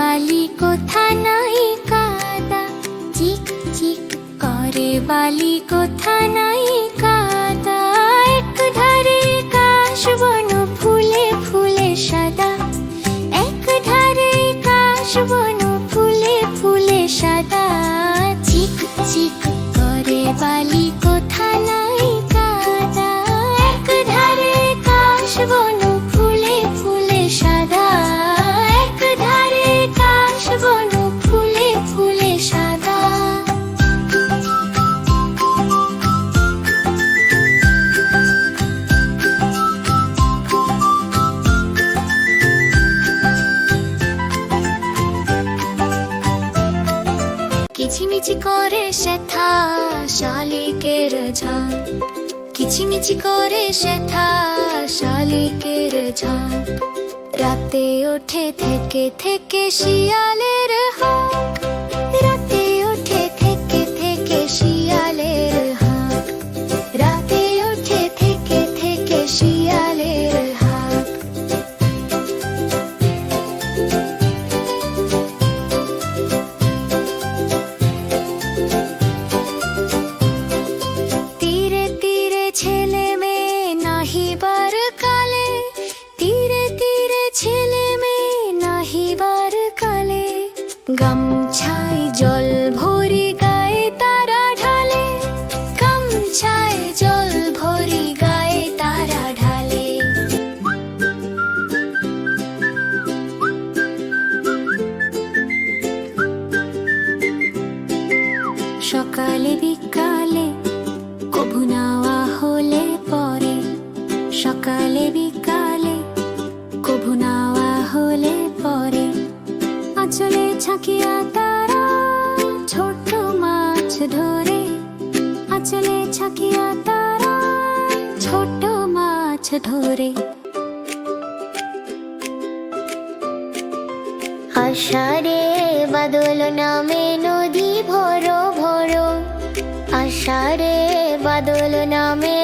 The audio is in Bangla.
বালি কোথা নাই কাদা? চিক চিক করে বালি কোথা নাই এক বন ফুলে ফুলে সাদা। ফুলে ফুলে সাদা। চিক চিক করে বালি কিচিমিচি করে শেথা শালিকের ঝাঁ কিচিমিচি করে শেথা শালিকের ঝাঁ রাতে ওঠে থেকে থেকে শিয়ালের হাঁক। গামছায় জল ভরি গায়ে তারা ঢালে। গামছায় জল ভরি গায়ে তারা ঢালে। সকালে বিকালে কভু হলে পরে। সকালে বিকালে ঝাঁকিয়া তারা মাছ ধরে। আচলে ঝাঁকিয়া তারা মাছ ধরে। বাদল নামে নদী ভরো ভরো। আষাঢ়ে বাদল নামে